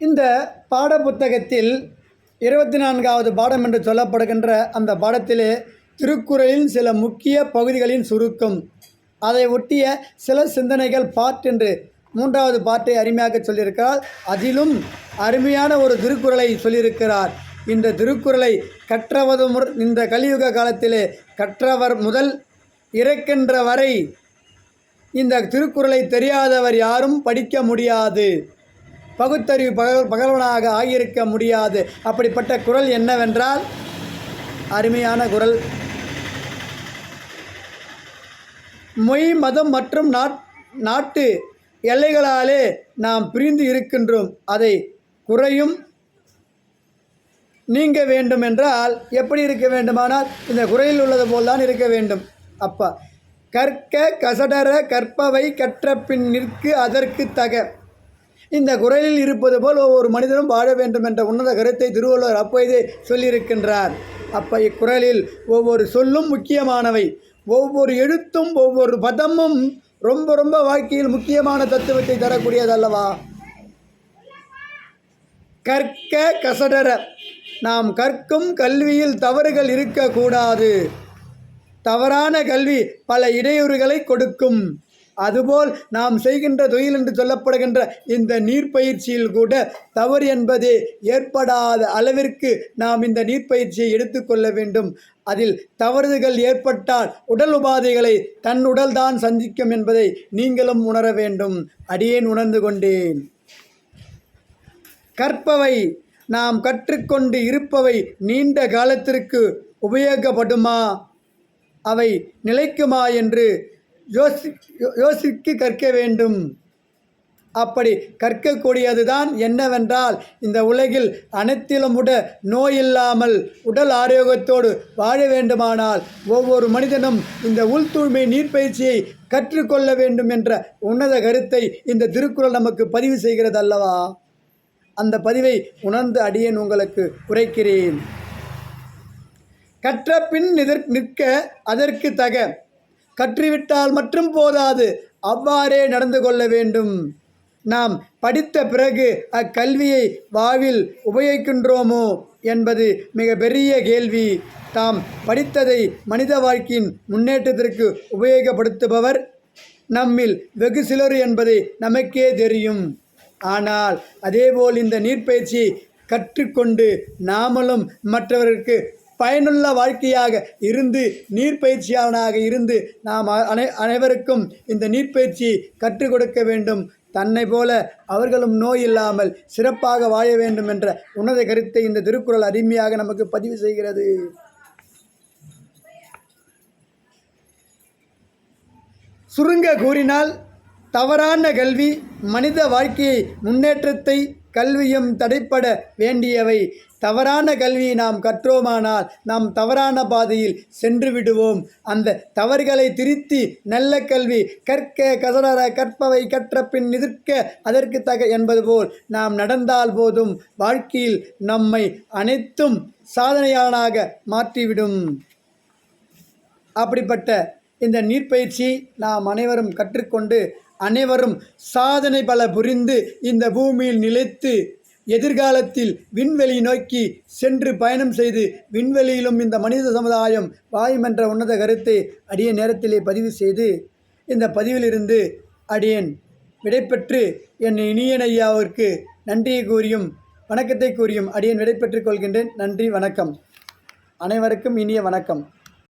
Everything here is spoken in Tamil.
இந்த பாடப்புத்தகத்தில் இருபத்தி நான்காவது பாடம் என்று சொல்லப்படுகின்ற அந்த பாடத்திலே திருக்குறளின் சில முக்கிய பகுதிகளின் சுருக்கம். அதை ஒட்டிய சில சிந்தனைகள் பாட் என்று மூன்றாவது பாட்டை அருமையாக சொல்லியிருக்கிறார். அதிலும் அருமையான ஒரு திருக்குறளை சொல்லியிருக்கிறார். இந்த திருக்குறளை கற்றவது முர் இந்த கலியுக காலத்திலே கற்றவர் முதல் இறக்கின்ற வரை இந்த திருக்குறளை தெரியாதவர் யாரும் படிக்க முடியாது. பகுத்தறிவு பக பகலவனாக ஆகியிருக்க முடியாது. அப்படிப்பட்ட குறள் என்னவென்றால் அருமையான குறள் மொய் மதம் மற்றும் நாட் நாட்டு எல்லைகளாலே நாம் பிரிந்து இருக்கின்றோம். அதை குறையும் நீங்க வேண்டும் என்றால் எப்படி இருக்க வேண்டுமானால் இந்த குறையில் உள்ளது போல்தான் இருக்க வேண்டும். அப்பா கற்க கசடர கற்பவை கற்ற பின் நிற்கு அதற்கு தக. இந்த குரலில் இருப்பது போல் ஒவ்வொரு மனிதனும் வாழ வேண்டும் என்ற உன்னத கருத்தை திருவள்ளுவர் அப்போதே சொல்லியிருக்கின்றார். அப்போ இக்குரலில் ஒவ்வொரு சொல்லும் முக்கியமானவை. ஒவ்வொரு எழுத்தும் ஒவ்வொரு பதமும் ரொம்ப ரொம்ப வாழ்க்கையில் முக்கியமான தத்துவத்தை தரக்கூடியதல்லவா கற்க கசடர. நாம் கற்கும் கல்வியில் தவறுகள் இருக்கக்கூடாது. தவறான கல்வி பல இடையூறுகளை கொடுக்கும். அதுபோல் நாம் செய்கின்ற தொழில் என்று சொல்லப்படுகின்ற இந்த நீர்ப்பயிற்சியில் கூட தவறு என்பது ஏற்படாத அளவிற்கு நாம் இந்த நீர்ப்பயிற்சியை எடுத்துக்கொள்ள வேண்டும். அதில் தவறுகள் ஏற்பட்டால் உடல் உபாதைகளை தன் உடல்தான் சந்திக்கும் என்பதை நீங்களும் உணர வேண்டும். அடியேன் உணர்ந்து கொண்டேன். கற்பவை நாம் கற்றுக்கொண்டு இருப்பவை நீண்ட காலத்திற்கு உபயோகப்படுமா? அவை நிலைக்குமா என்று யோசி யோசித்து கற்க வேண்டும். அப்படி கற்கக்கூடியதுதான் என்னவென்றால் இந்த உலகில் அனைத்திலும் உட நோய் இல்லாமல் உடல் ஆரோக்கியத்தோடு வாழ வேண்டுமானால் ஒவ்வொரு மனிதனும் இந்த உள்தூய்மை நீர்ப்பயிற்சியை கற்றுக்கொள்ள வேண்டும் என்ற உன்னத கருத்தை இந்த திருக்குறள் நமக்கு பதிவு செய்கிறது அல்லவா? அந்த பதிவை உணர்ந்து அடியேன் உங்களுக்கு உரைக்கிறேன். கற்ற பின் நிதற் நிற்க அதற்கு தக கற்றுவிட்டால் மட்டும் போதாது. அவ்வாறே நடந்து கொள்ள வேண்டும். நாம் படித்த பிறகு அக்கல்வியை வாவில் உபயோகிக்கின்றோமோ என்பது மிக பெரிய கேள்வி. தாம் படித்ததை மனித வாழ்க்கையின் முன்னேற்றத்திற்கு உபயோகப்படுத்துபவர் நம்மில் வெகு சிலர் என்பதை நமக்கே தெரியும். ஆனால் அதேபோல் இந்த நீர்ப்பயிற்சியை கற்றுக்கொண்டு நாமளும் மற்றவருக்கு பயனுள்ள வாழ்க்கையாக இருந்து நீர்ப்பயிற்சியாளனாக இருந்து நாம் அனை அனைவருக்கும் இந்த நீர்ப்பயிற்சி கற்றுக் கொடுக்க வேண்டும். தன்னை போல அவர்களும் நோய் இல்லாமல் சிறப்பாக வாழ வேண்டும் என்ற உன்னத கருத்தை இந்த திருக்குறள் அருமையாக நமக்கு பதிவு செய்கிறது. சுருங்க கூறினால் தவறான கல்வி மனித வாழ்க்கையை முன்னேற்றத்தை கல்வியும் தடைப்பட வேண்டியவை. தவறான கல்வியை நாம் கற்றோமானால் நாம் தவறான பாதையில் சென்று விடுவோம். அந்த தவறுகளை திருத்தி நல்ல கல்வி கற்க கசடர கற்பவை கற்ற பின் நிதிர்க்க அதற்கு தக என்பது போல் நாம் நடந்தால் போதும். வாழ்க்கையில் நம்மை அனைத்தும் சாதனையாளனாக மாற்றிவிடும். அப்படிப்பட்ட இந்த நீர்ப்பயிற்சி நாம் அனைவரும் கற்றுக்கொண்டு அனைவரும் சாதனை பல புரிந்து இந்த பூமியில் நிலைத்து எதிர்காலத்தில் விண்வெளி நோக்கி சென்று பயணம் செய்து விண்வெளியிலும் இந்த மனித சமுதாயம் வாயும் என்ற உன்னத கருத்தை அடிய நேரத்திலே பதிவு செய்து இந்த பதிவிலிருந்து அடியேன். விடைபெற்று என் இனியன் ஐயாவிற்கு நன்றியை கூறியும் வணக்கத்தை கூறியும் அடியேன் விடைபெற்றுக் கொள்கின்றேன். நன்றி வணக்கம். அனைவருக்கும் இனிய வணக்கம்.